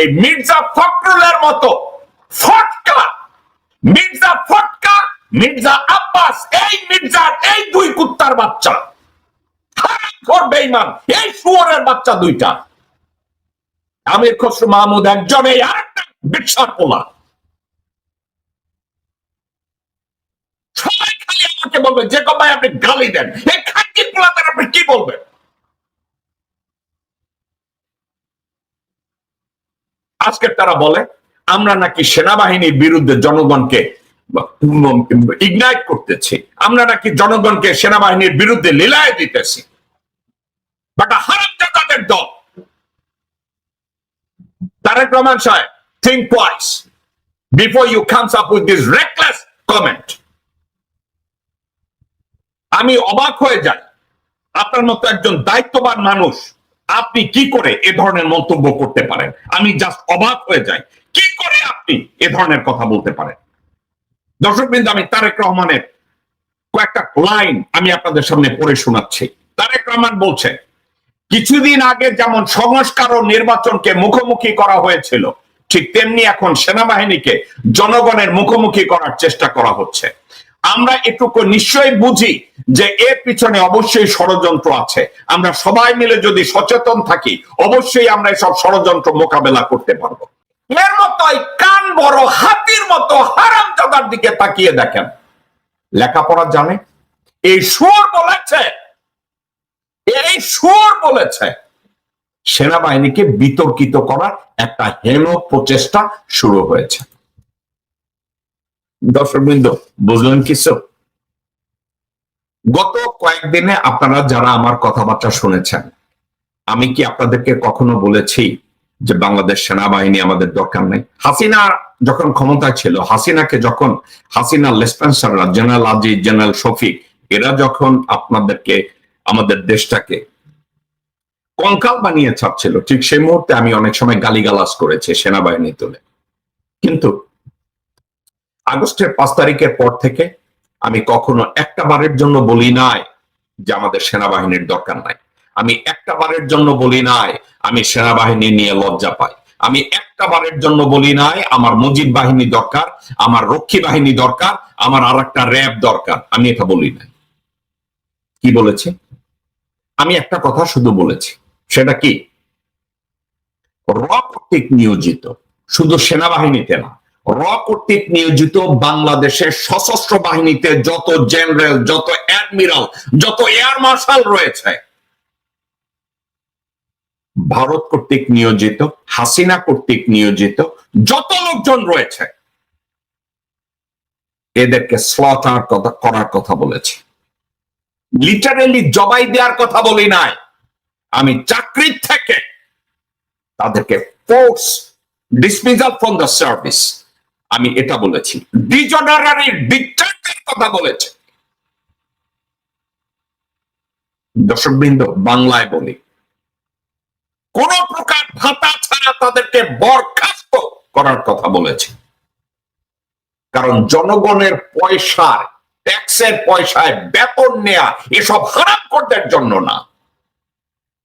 এই মির্জা ফখরুলের মতো ফটকা, মির্জা ফটকা, মির্জা আব্বাস, এই মির্জা এই দুই কুত্তার বাচ্চা। বেঈমান, এই শুয়োরের বাচ্চা দুইটা। আমির খসরু মাহমুদ একজন, এই আরেকটা বিশাল পোলা। সবাই খালি আমাকে বলবে যে কবাই আপনি গালি দেন। এই পোলাদের আপনি কি বলবেন? আজকে তারা বলে, আমরা নাকি সেনাবাহিনীর বিরুদ্ধে জনগণকে ইগনাইট করতেছি। আমরা নাকি জনগণকে সেনাবাহিনীর বিরুদ্ধে লীলায় দিতেছি। বাট দল। তারেক রহমান সাহেব, think twice before you comes up with this reckless comment. আমি অবাক হয়ে যাই। আপনার মতো একজন দায়িত্ববান মানুষ আপনি কি করে এ ধরনের মন্তব্য করতে পারেন? আমি জাস্ট অবাক হয়ে যাই। কি করে আপনি এ ধরনের কথা বলতে পারেন? দর্শক বিন্দু, আমি তারেক রহমানের কয়েকটা লাইন আমি আপনাদের সামনে পড়ে শোনাচ্ছি। তারেক রহমান বলছে, কিছুদিন আগে যেমন সংস্কার ও নির্বাচনকে মুখোমুখি করা হয়েছিল, ঠিক তেমনি এখন সেনাবাহিনীকে জনগণের মুখোমুখি করার চেষ্টা করা হচ্ছে। আমরা এটুকু নিশ্চয়ই বুঝি যে এর পিছনে অবশ্যই ষড়যন্ত্র আছে। আমরা সবাই মিলে যদি সচেতন থাকি, অবশ্যই আমরা এসব ষড়যন্ত্র মোকাবেলা করতে পারব। এর মতোই কান বড়, হাতির মতো হারামজাদার দিকে তাকিয়ে দেখেন। লেখাপড়া জানে? এই সুর বলেছে। এই সুর বলেছে। সেনাবাহিনীকে বিতর্কিত করার একটা হেন প্রচেষ্টা শুরু হয়েছে। দর্শকবৃন্দ বুঝলেন কিছু? গত কয়েকদিনে আপনারা যারা আমার কথাবার্তা শুনেছেন, আমি কি আপনাদেরকে কখনো বলেছি যে বাংলাদেশ সেনাবাহিনী আমাদের দরকার নেই? হাসিনা যখন ক্ষমতায় ছিল, হাসিনাকে যখন, হাসিনা লেসপেন্সাররা জেনারেল আজিজ জেনারেল শফিক, এরা যখন আপনাদেরকে, আমাদের দেশটাকে কঙ্কাল বানিয়ে ছাড়ছিল, ঠিক সেই মুহূর্তে আমি অনেক সময় গালিগালাজ করেছি সেনাবাহিনী তুলে। কিন্তু আগস্টের পাঁচ তারিখের পর থেকে আমি কখনো একটা বারের জন্য বলি নাই যে আমাদের সেনাবাহিনীর দরকার নাই। আমি একটা বারের জন্য বলি নাই, আমি সেনাবাহিনী নিয়ে লজ্জা পাই। আমি একটা বারের জন্য বলি নাই, আমার মুজিব বাহিনী দরকার, আমার রক্ষী বাহিনী দরকার, আমার আর একটা র্যাব দরকার। আমি এটা বলি নাই। কি বলেছি? আমি একটা কথা শুধু বলেছি, সেটা কি? র কর্তৃক নিয়োজিত, শুধু সেনাবাহিনীতে না র কর্তৃক নিয়োজিত বাংলাদেশের সশস্ত্র বাহিনীতে যত জেনারেল, যত অ্যাডমিরাল, যত এয়ার মার্শাল রয়েছে, ভারত কর্তৃক নিয়োজিত, হাসিনা কর্তৃক নিয়োজিত, যত লোকজন রয়েছে, এদেরকে স্লটার কথা, করার কথা বলেছি। লিটারেলি জবাই দেওয়ার কথা বলি নাই। আমি চাকরির থেকে তাদেরকে force dismissal from the service আমি এটা বলেছি। ডিজনারারি ডিকটেন্টের কথা বলেছে। দর্শকবৃন্দ, বাংলায় বলি। কোন প্রকার ভাতা ছাড়া তাদেরকে বরখাস্ত করার কথা বলেছে। কারণ জনগণের পয়সায় ট্যাক্সের পয়সায় বেতন নেয়া এসব হারাম করদের জন্য না।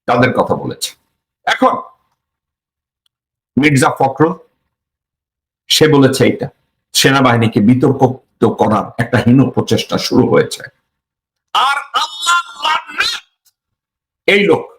তাদের কথা বলেছে। এখন মির্জা ফখরুল সে বলেছে এটা সেনাবাহিনীকে বিতর্কিত করার একটা হীন প্রচেষ্টা শুরু হয়েছে। আর এই লোক